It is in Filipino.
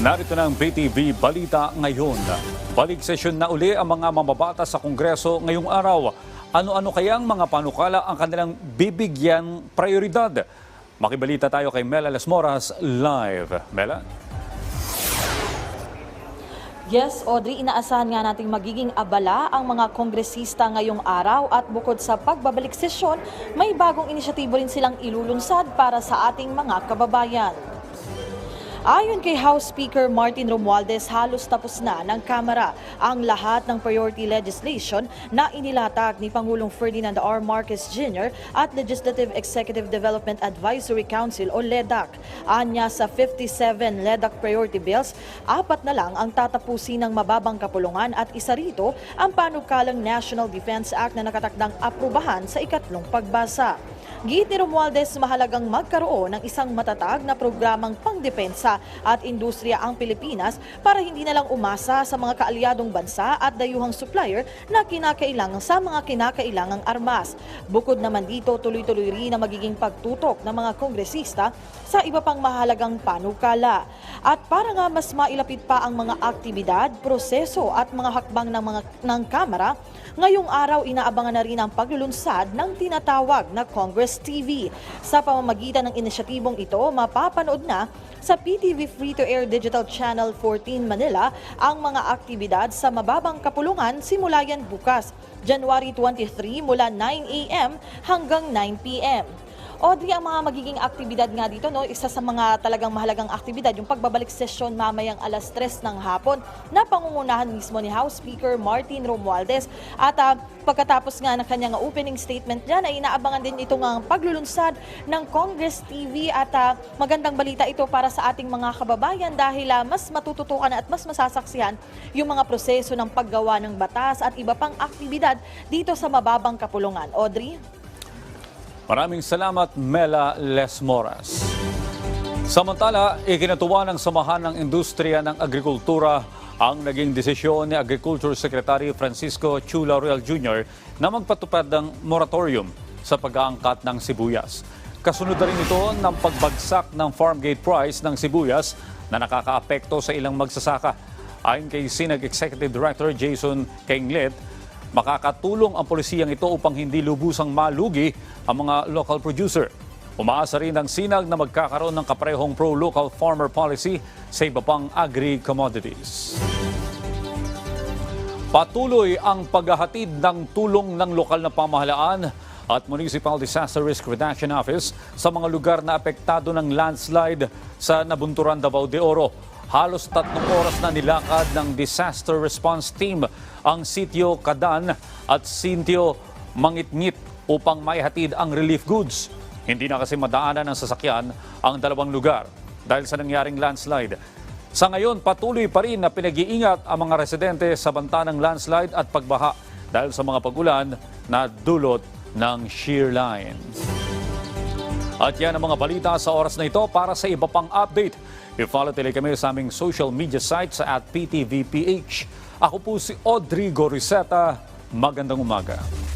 Narito na ang BTV Balita ngayon. Balik sesyon na uli ang mga mamabata sa Kongreso ngayong araw. Ano-ano kayang mga panukala ang kanilang bibigyan prioridad? Makibalita tayo kay Mela Las Moras live. Mela? Yes, Audrey, inaasahan nga nating magiging abala ang mga kongresista ngayong araw at bukod sa pagbabalik sesyon, may bagong inisyatibo rin silang ilulunsad para sa ating mga kababayan. Ayon kay House Speaker Martin Romualdez, halos tapos na ng Kamara ang lahat ng priority legislation na inilatag ni Pangulong Ferdinand R. Marcos Jr. at Legislative Executive Development Advisory Council o LEDAC. Anya sa 57 LEDAC priority bills, apat na lang ang tatapusin ng mababang kapulungan at isa rito ang panukalang National Defense Act na nakatakdang aprubahan sa ikatlong pagbasa. Giit ni Romualdez mahalagang magkaroon ng isang matatag na programang pangdepensa at industriya ang Pilipinas para hindi na lang umasa sa mga kaalyadong bansa at dayuhang supplier na kinakailangan sa mga kinakailangang armas. Bukod naman dito, tuloy-tuloy rin na magiging pagtutok ng mga kongresista sa iba pang mahalagang panukala. At para nga mas mailapit pa ang mga aktibidad, proseso at mga hakbang ng mga ng Kamara, ngayong araw inaabangan na rin ang paglulunsad ng tinatawag na Congress TV. Sa pamamagitan ng inisyatibong ito, mapapanood na sa PTV Free-to-Air Digital Channel 14 Manila ang mga aktibidad sa mababang kapulungan simula yan bukas, January 23 mula 9 a.m. hanggang 9 p.m. Audrey, ang mga magiging aktibidad nga dito, no, isa sa mga talagang mahalagang aktibidad, yung pagbabalik sesyon mamayang alas 3 ng hapon na pangungunahan mismo ni House Speaker Martin Romualdez. At ah, pagkatapos nga ng kanyang opening statement dyan, ay inaabangan din itong ang paglulunsad ng Congress TV at ah, magandang balita ito para sa ating mga kababayan dahil ah, mas matututukan at mas masasaksihan yung mga proseso ng paggawa ng batas at iba pang aktibidad dito sa mababang kapulungan. Audrey? Maraming salamat, Mela Les Moras. Samantala, ikinatuwa ng Samahan ng Industriya ng Agrikultura ang naging desisyon ni Agriculture Secretary Francisco Chula Real Jr. na magpatupad ng moratorium sa pag-aangkat ng sibuyas. Kasunod na rin ito ng pagbagsak ng farm gate price ng sibuyas na nakakaapekto sa ilang magsasaka. Ayon kay Sinag Executive Director Jason Kenglet, makakatulong ang polisiyang ito upang hindi lubusang malugi ang mga local producer. Umaasa rin ang sinag na magkakaroon ng kaparehong pro-local farmer policy sa iba pang agri-commodities. Patuloy ang paghahatid ng tulong ng lokal na pamahalaan at Municipal Disaster Risk Reduction Office sa mga lugar na apektado ng landslide sa Nabunturan, Davao de Oro. Halos tatlong oras na nilakad ng Disaster Response Team ang sitio Kadan at sitio Mangitngit upang maihatid ang relief goods. Hindi na kasi madaanan ng sasakyan ang dalawang lugar dahil sa nangyaring landslide. Sa ngayon, patuloy pa rin na pinag-iingat ang mga residente sa banta ng landslide at pagbaha dahil sa mga pagulan na dulot ng shear line. At yan ang mga balita sa oras na ito para sa iba pang update. I-follow tuloy kami sa aming social media site sa at PTVPH. Ako po si Audrey Goriseta. Magandang umaga.